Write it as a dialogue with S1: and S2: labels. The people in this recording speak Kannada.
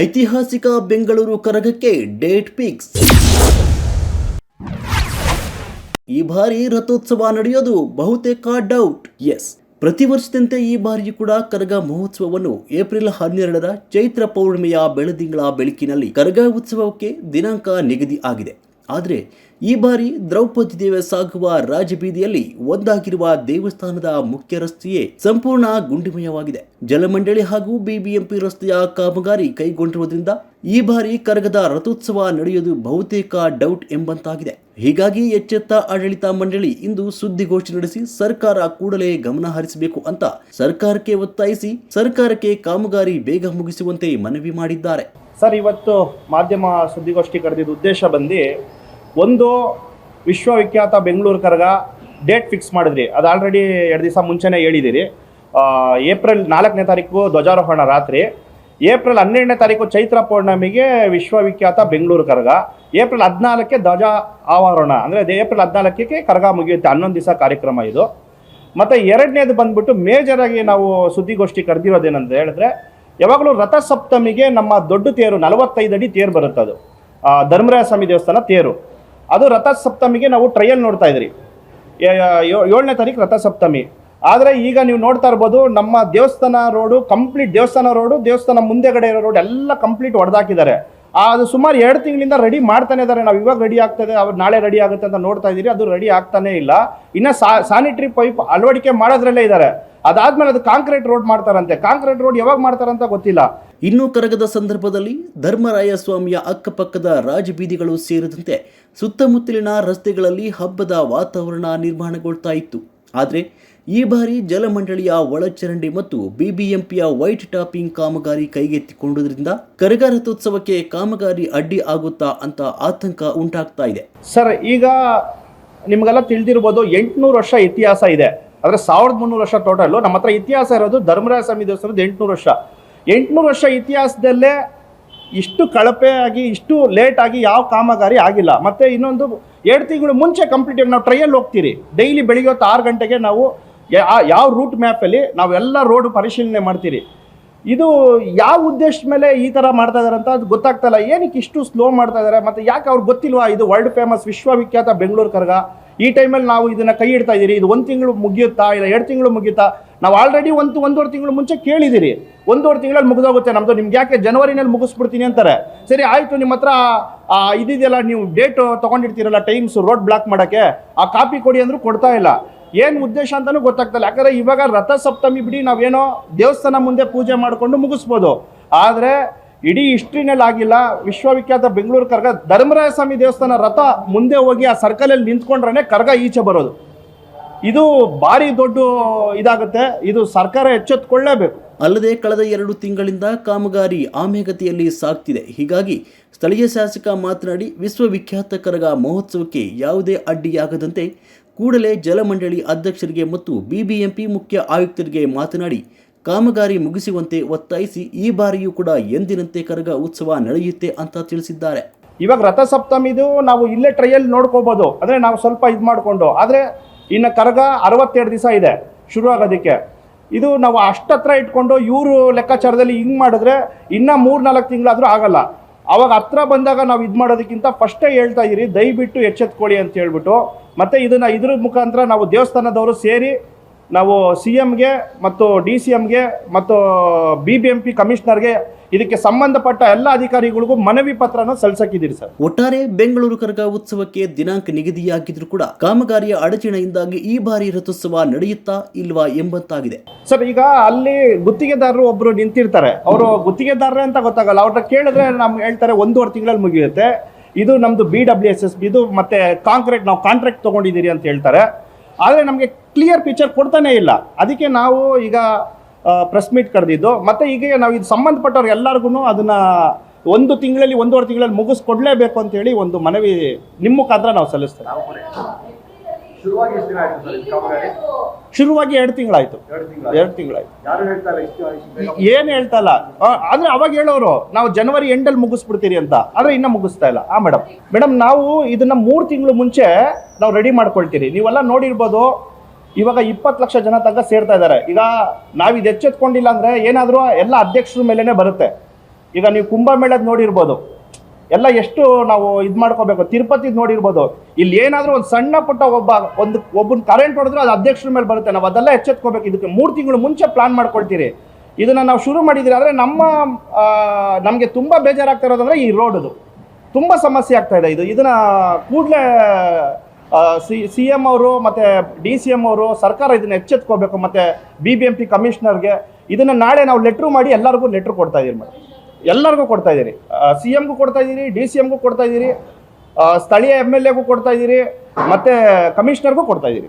S1: ಐತಿಹಾಸಿಕ ಬೆಂಗಳೂರು ಕರಗಕ್ಕೆ ಡೇಟ್ ಫಿಕ್ಸ್. ಈ ಬಾರಿ ರಥೋತ್ಸವ ನಡೆಯೋದು ಬಹುತೇಕ ಡೌಟ್ ಎಸ್ ಪ್ರತಿ ವರ್ಷದಂತೆ ಈ ಬಾರಿಯೂ ಕೂಡ ಕರಗ ಮಹೋತ್ಸವವನ್ನು ಏಪ್ರಿಲ್ ಹನ್ನೆರಡರ ಚೈತ್ರ ಪೌರ್ಣಿಮೆಯ ಬೆಳದಿಂಗಳ ಬೆಳಕಿನಲ್ಲಿ ಕರಗ ಉತ್ಸವಕ್ಕೆ ದಿನಾಂಕ ನಿಗದಿ ಆಗಿದೆ. ಆದರೆ ಈ ಬಾರಿ ದ್ರೌಪದಿ ದೇವ ಸಾಗುವ ರಾಜಬೀದಿಯಲ್ಲಿ ಒಂದಾಗಿರುವ ದೇವಸ್ಥಾನದ ಮುಖ್ಯ ರಸ್ತೆಯೇ ಸಂಪೂರ್ಣ ಗುಂಡಿಮಯವಾಗಿದೆ. ಜಲಮಂಡಳಿ ಹಾಗೂ ಬಿಬಿಎಂಪಿ ರಸ್ತೆಯ ಕಾಮಗಾರಿ ಕೈಗೊಂಡಿರುವುದರಿಂದ ಈ ಬಾರಿ ಕರಗದ ರಥೋತ್ಸವ ನಡೆಯುವುದು ಬಹುತೇಕ ಡೌಟ್ ಎಂಬಂತಾಗಿದೆ. ಹೀಗಾಗಿ ಎಚ್ಚೆತ್ತ ಆಡಳಿತ ಮಂಡಳಿ ಇಂದು ಸುದ್ದಿಗೋಷ್ಠಿ ನಡೆಸಿ ಸರ್ಕಾರ ಕೂಡಲೇ ಗಮನ ಹರಿಸಬೇಕು ಅಂತ ಸರ್ಕಾರಕ್ಕೆ ಒತ್ತಾಯಿಸಿ ಸರ್ಕಾರಕ್ಕೆ ಕಾಮಗಾರಿ ಬೇಗ ಮುಗಿಸುವಂತೆ ಮನವಿ ಮಾಡಿದ್ದಾರೆ.
S2: ಸರ್, ಇವತ್ತು ಮಾಧ್ಯಮ ಸುದ್ದಿಗೋಷ್ಠಿ ಕರೆದಿದ್ದ ಉದ್ದೇಶ ಬಂದು ಒಂದು ವಿಶ್ವವಿಖ್ಯಾತ ಬೆಂಗಳೂರು ಕರಗ ಡೇಟ್ ಫಿಕ್ಸ್ ಮಾಡಿದ್ರಿ. ಅದು ಆಲ್ರೆಡಿ ಎರಡು ದಿವಸ ಮುಂಚೆನೇ ಹೇಳಿದ್ದೀರಿ ಏಪ್ರಿಲ್ ನಾಲ್ಕನೇ ತಾರೀಕು ಧ್ವಜಾರೋಹಣ ರಾತ್ರಿ. ಏಪ್ರಿಲ್ ಹನ್ನೆರಡನೇ ತಾರೀಕು ಚೈತ್ರ ಪೌರ್ಣಮಿಗೆ ವಿಶ್ವವಿಖ್ಯಾತ ಬೆಂಗಳೂರು ಕರಗ. ಏಪ್ರಿಲ್ ಹದಿನಾಲ್ಕಕ್ಕೆ ಧ್ವಜ ಆವರಣ. ಅಂದರೆ ಅದು ಏಪ್ರಿಲ್ ಹದಿನಾಲ್ಕಕ್ಕೆ ಕರಗ ಮುಗಿಯುತ್ತೆ. ಹನ್ನೊಂದು ದಿವಸ ಕಾರ್ಯಕ್ರಮ ಇದು. ಮತ್ತು ಎರಡನೇದು ಬಂದ್ಬಿಟ್ಟು ಮೇಜರಾಗಿ ನಾವು ಸುದ್ದಿಗೋಷ್ಠಿ ಕರೆದಿರೋದೇನಂತ ಹೇಳಿದ್ರೆ ಯಾವಾಗಲೂ ರಥಸಪ್ತಮಿಗೆ ನಮ್ಮ ದೊಡ್ಡ ತೇರು, ನಲವತ್ತೈದು ಅಡಿ ತೇರು ಬರುತ್ತೆ ಅದು. ಧರ್ಮರಾಯ ಸ್ವಾಮಿ ದೇವಸ್ಥಾನ ತೇರು. ಅದು ರಥಸಪ್ತಮಿಗೆ ನಾವು ಟ್ರಯಲ್ ನೋಡ್ತಾ ಇದ್ರಿ. ಏಳನೇ ತಾರೀಕು ರಥಸಪ್ತಮಿ. ಆದರೆ ಈಗ ನೀವು ನೋಡ್ತಾ ಇರ್ಬೋದು, ನಮ್ಮ ದೇವಸ್ಥಾನ ರೋಡು ಕಂಪ್ಲೀಟ್ ದೇವಸ್ಥಾನ ರೋಡು ದೇವಸ್ಥಾನ ಮುಂದೆಗಡೆ ಇರೋ ರೋಡ್ ಎಲ್ಲ ಕಂಪ್ಲೀಟ್ ಹೊಡೆದಾಕಿದ್ದಾರೆ ಅದು ಸುಮಾರು ಎರಡು ತಿಂಗಳಿಂದ ರೆಡಿ ಮಾಡ್ತಾನೆ ಇದ್ದಾರೆ ನಾವು ಇವಾಗ ರೆಡಿ ಆಗ್ತದೆ, ಅವ್ರು ನಾಳೆ ರೆಡಿ ಆಗುತ್ತೆ ಅಂತ ನೋಡ್ತಾ ಇದ್ದೀರಿ. ಅದು ರೆಡಿ ಆಗ್ತಾನೆ ಇಲ್ಲ. ಇನ್ನು ಸ್ಯಾನಿಟರಿ ಪೈಪ್ ಅಳವಡಿಕೆ ಮಾಡೋದ್ರಲ್ಲೇ ಇದ್ದಾರೆ ಅದಾದ್ಮೇಲೆ ಅದು ಕಾಂಕ್ರೀಟ್ ರೋಡ್ ಮಾಡ್ತಾರಂತೆ. ಕಾಂಕ್ರೀಟ್ ರೋಡ್ ಯಾವಾಗ ಮಾಡ್ತಾರಂತ ಗೊತ್ತಿಲ್ಲ.
S1: ಇನ್ನು ಕರಗದ ಸಂದರ್ಭದಲ್ಲಿ ಧರ್ಮರಾಯ ಸ್ವಾಮಿಯ ಅಕ್ಕಪಕ್ಕದ ರಾಜಬೀದಿಗಳು ಸೇರಿದಂತೆ ಸುತ್ತಮುತ್ತಲಿನ ರಸ್ತೆಗಳಲ್ಲಿ ಹಬ್ಬದ ವಾತಾವರಣ ನಿರ್ಮಾಣಗೊಳ್ತಾ ಇತ್ತು. ಆದರೆ ಈ ಬಾರಿ ಜಲಮಂಡಳಿಯ ಒಳಚರಂಡಿ ಮತ್ತು ಬಿಬಿಎಂಪಿಯ ವೈಟ್ ಟಾಪಿಂಗ್ ಕಾಮಗಾರಿ ಕೈಗೆತ್ತಿಕೊಂಡುದರಿಂದ ಕರಗ ರಥೋತ್ಸವಕ್ಕೆ ಕಾಮಗಾರಿ ಅಡ್ಡಿ ಆಗುತ್ತಾ ಅಂತ ಆತಂಕ ಉಂಟಾಗ್ತಾ ಇದೆ.
S2: ಸರ್, ಈಗ ನಿಮಗೆಲ್ಲ ತಿಳಿದಿರ್ಬೋದು ಎಂಟುನೂರು ವರ್ಷ ಇತಿಹಾಸ ಇದೆ. ಆದರೆ ಸಾವಿರದ ಮುನ್ನೂರು ವರ್ಷ ಟೋಟಲ್ಲು ನಮ್ಮ ಹತ್ರ ಇತಿಹಾಸ ಇರೋದು ಧರ್ಮರಾಜ ಸ್ವಾಮಿ ದೇವಸ್ಥಾನದ ಎಂಟುನೂರು ವರ್ಷ. ಎಂಟುನೂರು ವರ್ಷ ಇತಿಹಾಸದಲ್ಲೇ ಇಷ್ಟು ಕಳಪೆ ಆಗಿ, ಇಷ್ಟು ಲೇಟ್ ಆಗಿ ಯಾವ ಕಾಮಗಾರಿ ಆಗಿಲ್ಲ. ಮತ್ತೆ ಇನ್ನೊಂದು, ಎರಡು ತಿಂಗಳು ಮುಂಚೆ ಕಂಪ್ಲೀಟ್ ನಾವು ಟ್ರೈಯಲ್ಲಿ ಹೋಗ್ತೀರಿ. ಡೈಲಿ ಬೆಳಿಗ್ಗೆ ಹೊತ್ತು ಆರು ಗಂಟೆಗೆ ನಾವು ಯಾವ ರೂಟ್ ಮ್ಯಾಪಲ್ಲಿ ನಾವೆಲ್ಲ ರೋಡ್ ಪರಿಶೀಲನೆ ಮಾಡ್ತೀರಿ. ಇದು ಯಾವ ಉದ್ದೇಶದ ಮೇಲೆ ಈ ಥರ ಮಾಡ್ತಾ ಇದಾರೆ ಅಂತ ಅದು ಗೊತ್ತಾಗ್ತಾ ಇಲ್ಲ. ಏನಕ್ಕೆ ಇಷ್ಟು ಸ್ಲೋ ಮಾಡ್ತಾ ಇದ್ದಾರೆ ಮತ್ತೆ ಯಾಕೆ ಅವ್ರಿಗೆ ಗೊತ್ತಿಲ್ವಾ? ಇದು ವರ್ಲ್ಡ್ ಫೇಮಸ್ ವಿಶ್ವವಿಖ್ಯಾತ ಬೆಂಗಳೂರು ಕರ್ಗ. ಈ ಟೈಮಲ್ಲಿ ನಾವು ಇದನ್ನು ಕೈ ಇಡ್ತಾ ಇದ್ದೀರಿ. ಇದು ಒಂದು ತಿಂಗಳು ಮುಗಿಯುತ್ತಾ ಇಲ್ಲ, ಎರಡು ತಿಂಗಳು ಮುಗಿಯುತ್ತಾ? ನಾವು ಆಲ್ರೆಡಿ ಒಂದು ಒಂದೂವರೆ ತಿಂಗಳು ಮುಂಚೆ ಕೇಳಿದಿರಿ ಒಂದೂವರೆ ತಿಂಗಳಲ್ಲಿ ಮುಗಿದೋಗುತ್ತೆ. ನಮ್ಮದು ನಿಮ್ಗೆ ಯಾಕೆ ಜನವರಿನಲ್ಲಿ ಮುಗಿಸ್ಬಿಡ್ತೀನಿ ಅಂತಾರೆ. ಸರಿ, ಆಯಿತು, ನಿಮ್ಮ ಹತ್ರ ಇದಿದೆಯಲ್ಲ, ನೀವು ಡೇಟ್ ತಗೊಂಡಿರ್ತೀರಲ್ಲ ಟೈಮ್ಸ್ ರೋಡ್ ಬ್ಲಾಕ್ ಮಾಡೋಕ್ಕೆ, ಆ ಕಾಪಿ ಕೊಡಿ ಅಂದರೂ ಕೊಡ್ತಾ ಇಲ್ಲ. ಏನು ಉದ್ದೇಶ ಅಂತಾನೂ ಗೊತ್ತಾಗ್ತಲ್ಲ ಯಾಕಂದರೆ ಇವಾಗ ರಥಸಪ್ತಮಿ ಬಿಡಿ ನಾವೇನೋ ದೇವಸ್ಥಾನ ಮುಂದೆ ಪೂಜೆ ಮಾಡಿಕೊಂಡು ಮುಗಿಸ್ಬೋದು. ಆದರೆ ಇಡೀ ಹಿಸ್ಟ್ರಿನಲ್ಲಿ ಆಗಿಲ್ಲ, ವಿಶ್ವವಿಖ್ಯಾತ ಬೆಂಗಳೂರು ಕರ್ಗ, ಧರ್ಮರಾಯ ಸ್ವಾಮಿ ದೇವಸ್ಥಾನ ರಥ ಮುಂದೆ ಹೋಗಿ ಆ ಸರ್ಕಲಲ್ಲಿ ನಿಂತ್ಕೊಂಡ್ರೆ ಕರ್ಗ ಈಚೆ ಬರೋದು. ಇದು ಭಾರಿ ದೊಡ್ಡ ಇದಾಗುತ್ತೆ, ಇದು ಸರ್ಕಾರ ಎಚ್ಚೆತ್ತುಕೊಳ್ಳೇಬೇಕು
S1: ಅಲ್ಲದೆ ಕಳೆದ ಎರಡು ತಿಂಗಳಿಂದ ಕಾಮಗಾರಿ ಆಮೆಗತಿಯಲ್ಲಿ ಸಾಗ್ತಿದೆ. ಹೀಗಾಗಿ ಸ್ಥಳೀಯ ಶಾಸಕ ಮಾತನಾಡಿ, ವಿಶ್ವವಿಖ್ಯಾತ ಕರಗ ಮಹೋತ್ಸವಕ್ಕೆ ಯಾವುದೇ ಅಡ್ಡಿಯಾಗದಂತೆ ಕೂಡಲೇ ಜಲಮಂಡಳಿ ಅಧ್ಯಕ್ಷರಿಗೆ ಮತ್ತು ಬಿಬಿಎಂಪಿ ಮುಖ್ಯ ಆಯುಕ್ತರಿಗೆ ಮಾತನಾಡಿ ಕಾಮಗಾರಿ ಮುಗಿಸುವಂತೆ ಒತ್ತಾಯಿಸಿ ಈ ಬಾರಿಯೂ ಕೂಡ ಎಂದಿನಂತೆ ಕರಗ ಉತ್ಸವ ನಡೆಯುತ್ತೆ ಅಂತ ತಿಳಿಸಿದ್ದಾರೆ.
S2: ಇವಾಗ ರಥಸಪ್ತಮಿದು ನಾವು ಇಲ್ಲೇ ಟ್ರಯಲ್ ನೋಡ್ಕೋಬೋದು. ಅಂದರೆ ನಾವು ಸ್ವಲ್ಪ ಇದು ಮಾಡಿಕೊಂಡು. ಆದರೆ ಇನ್ನು ಕರಗ ಅರವತ್ತೆರಡು ದಿವಸ ಇದೆ ಶುರು ಆಗೋದಕ್ಕೆ ಇದು ನಾವು ಅಷ್ಟತ್ರ ಇಟ್ಕೊಂಡು ಇವರು ಲೆಕ್ಕಾಚಾರದಲ್ಲಿ ಹಿಂಗೆ ಮಾಡಿದ್ರೆ ಇನ್ನೂ ಮೂರು ನಾಲ್ಕು ತಿಂಗಳಾದರೂ ಆಗಲ್ಲ. ಅವಾಗ ಹತ್ರ ಬಂದಾಗ ನಾವು ಇದು ಮಾಡೋದಕ್ಕಿಂತ ಫಸ್ಟೇ ಹೇಳ್ತಾ ಇದ್ದೀರಿ ದಯವಿಟ್ಟು ಎಚ್ಚೆತ್ಕೊಳ್ಳಿ ಅಂತ ಹೇಳ್ಬಿಟ್ಟು. ಮತ್ತು ಇದನ್ನು ಇದ್ರ ಮುಖಾಂತರ ನಾವು ದೇವಸ್ಥಾನದವರು ಸೇರಿ ನಾವು ಸಿ ಎಮ್ಗೆ ಮತ್ತು ಡಿ ಸಿ ಎಮ್ಗೆ ಮತ್ತು ಬಿ ಬಿ ಎಂ ಪಿ ಕಮಿಷನರ್ಗೆ ಇದಕ್ಕೆ ಸಂಬಂಧಪಟ್ಟ ಎಲ್ಲ ಅಧಿಕಾರಿಗಳಿಗೂ ಮನವಿ ಪತ್ರನ ಸಲ್ಲಿಸಕ್ಕಿದ್ದೀರಿ ಸರ್.
S1: ಒಟ್ಟಾರೆ ಬೆಂಗಳೂರು ಕರಗ ಉತ್ಸವಕ್ಕೆ ದಿನಾಂಕ ನಿಗದಿಯಾಗಿದ್ರೂ ಕೂಡ ಕಾಮಗಾರಿಯ ಅಡಚಣೆಯಿಂದಾಗಿ ಈ ಬಾರಿ ರಥೋತ್ಸವ ನಡೆಯುತ್ತಾ ಇಲ್ವಾ ಎಂಬಂತಾಗಿದೆ.
S2: ಸರ್ ಈಗ ಅಲ್ಲಿ ಗುತ್ತಿಗೆದಾರರು ಒಬ್ರು ನಿಂತಿರ್ತಾರೆ. ಅವರು ಗುತ್ತಿಗೆದಾರರೇ ಅಂತ ಗೊತ್ತಾಗಲ್ಲ. ಅವ್ರನ್ನ ಕೇಳಿದ್ರೆ ನಮ್ಗೆ ಹೇಳ್ತಾರೆ ಒಂದೂವರೆ ತಿಂಗಳಲ್ಲಿ ಮುಗಿಯುತ್ತೆ. ಇದು ನಮ್ದು ಬಿ ಡಬ್ಲ್ಯೂ ಎಸ್ ಎಸ್ ಇದು ಮತ್ತೆ ಕಾಂಕ್ರೀಟ್ ನಾವು ಕಾಂಟ್ರಾಕ್ಟ್ ತಗೊಂಡಿದ್ದೀರಿ ಅಂತ ಹೇಳ್ತಾರೆ. ಆದರೆ ನಮಗೆ ಕ್ಲಿಯರ್ ಪಿಕ್ಚರ್ ಕೊಡ್ತಾನೆ ಇಲ್ಲ. ಅದಕ್ಕೆ ನಾವು ಈಗ ಪ್ರೆಸ್ ಮೀಟ್ ಕರೆದಿದ್ದು. ಮತ್ತೆ ಈಗ ನಾವು ಇದು ಸಂಬಂಧಪಟ್ಟವ್ರು ಎಲ್ಲರಿಗೂ ಅದನ್ನ ಒಂದು ತಿಂಗಳಲ್ಲಿ, ಒಂದೂವರೆ ತಿಂಗಳಲ್ಲಿ ಮುಗಿಸ್ಕೊಡ್ಲೇಬೇಕು ಅಂತೇಳಿ ಒಂದು ಮನವಿ, ನಿಮ್ಮ ಮುಖಾಂತರ ನಾವು ಸಲ್ಲಿಸ್ತೇವೆ.
S3: ಶುರುವಾಗಿ ಎಷ್ಟು ದಿನ ಆಯ್ತು ಸರ್ ಇದು ಕಾಮಗಾರಿ
S2: ಶುರುವಾಗಿ ಎರಡು ತಿಂಗಳಾಯ್ತು.
S3: ಎರಡು ತಿಂಗಳು
S2: ಎರಡು ತಿಂಗಳಾಯ್ತು.
S3: ಯಾರು ಇಷ್ಟು
S2: ಏನ್ ಹೇಳ್ತಾ ಇಲ್ಲ ಆ, ಆದ್ರೆ ಅವಾಗ ಹೇಳೋರು ನಾವು ಜನವರಿ ಎಂಡಲ್ಲಿ ಮುಗಿಸ್ಬಿಡ್ತೀರಿ ಅಂತ. ಆದ್ರೆ ಇನ್ನ ಮುಗಿಸ್ತಾ ಇಲ್ಲ. ಆ ಮೇಡಮ್ ಮೇಡಮ್ ನಾವು ಇದನ್ನ ಮೂರು ತಿಂಗಳು ಮುಂಚೆ ನಾವು ರೆಡಿ ಮಾಡ್ಕೊಳ್ತೀರಿ. ನೀವೆಲ್ಲ ನೋಡಿರ್ಬೋದು ಇವಾಗ ಇಪ್ಪತ್ತು ಲಕ್ಷ ಜನ ತನಕ ಸೇರ್ತಾ ಇದ್ದಾರೆ. ಈಗ ನಾವು ಇದು ಎಚ್ಚೆತ್ಕೊಂಡಿಲ್ಲ ಅಂದ್ರೆ ಏನಾದರೂ ಎಲ್ಲ ಅಧ್ಯಕ್ಷರ ಮೇಲೆನೆ ಬರುತ್ತೆ. ಈಗ ನೀವು ಕುಂಭಮೇಳದ ನೋಡಿರ್ಬೋದು. ಎಲ್ಲ ಎಷ್ಟು ನಾವು ಇದು ಮಾಡ್ಕೋಬೇಕು? ತಿರುಪತಿ ನೋಡಿರ್ಬೋದು. ಇಲ್ಲಿ ಏನಾದರೂ ಒಂದು ಸಣ್ಣ ಪುಟ್ಟ ಒಬ್ಬ ಒಂದು ಒಬ್ಬನ ಕರೆಂಟ್ ಹೊಡೆದ್ರೆ ಅದು ಅಧ್ಯಕ್ಷರ ಮೇಲೆ ಬರುತ್ತೆ. ನಾವು ಅದೆಲ್ಲ ಎಚ್ಚೆತ್ಕೋಬೇಕು. ಇದಕ್ಕೆ ಮೂರು ತಿಂಗಳು ಮುಂಚೆ ಪ್ಲಾನ್ ಮಾಡ್ಕೊಳ್ತೀರಿ. ಇದನ್ನ ನಾವು ಶುರು ಮಾಡಿದ್ದೀರಿ ಆದರೆ ನಮ್ಮ ನಮಗೆ ತುಂಬ ಬೇಜಾರಾಗ್ತಾ ಇರೋದಂದ್ರೆ ಈ ರೋಡದು ತುಂಬ ಸಮಸ್ಯೆ ಆಗ್ತಾ ಇದೆ ಇದು. ಇದನ್ನ ಕೂಡಲೇ ಸಿ ಸಿ ಎಂ ಅವರು ಮತ್ತು ಡಿ ಸಿ ಎಂ ಅವರು ಸರ್ಕಾರ ಇದನ್ನ ಎಚ್ಚೆತ್ಕೋಬೇಕು. ಮತ್ತು ಬಿ ಬಿ ಎಂ ಪಿ ಕಮಿಷನರ್ಗೆ ಇದನ್ನು ನಾಳೆ ನಾವು ಲೆಟ್ರು ಮಾಡಿ ಎಲ್ಲರಿಗೂ ಲೆಟ್ರ್ ಕೊಡ್ತಾ ಇದೀವಿ ಮೇಡಮ್ ಎಲ್ಲರಿಗೂ ಕೊಡ್ತಾ ಇದ್ದೀರಿ. ಸಿ ಎಮ್ಗೂ ಕೊಡ್ತಾ ಇದ್ದೀರಿ ಡಿ ಸಿ ಎಮ್ಗೂ ಕೊಡ್ತಾ ಇದ್ದೀರಿ ಸ್ಥಳೀಯ ಎಂ ಎಲ್ ಎಗೂ ಕೊಡ್ತಾ ಇದ್ದೀರಿ, ಮತ್ತು ಕಮಿಷನರ್ಗೂ ಕೊಡ್ತಾ ಇದ್ದೀರಿ.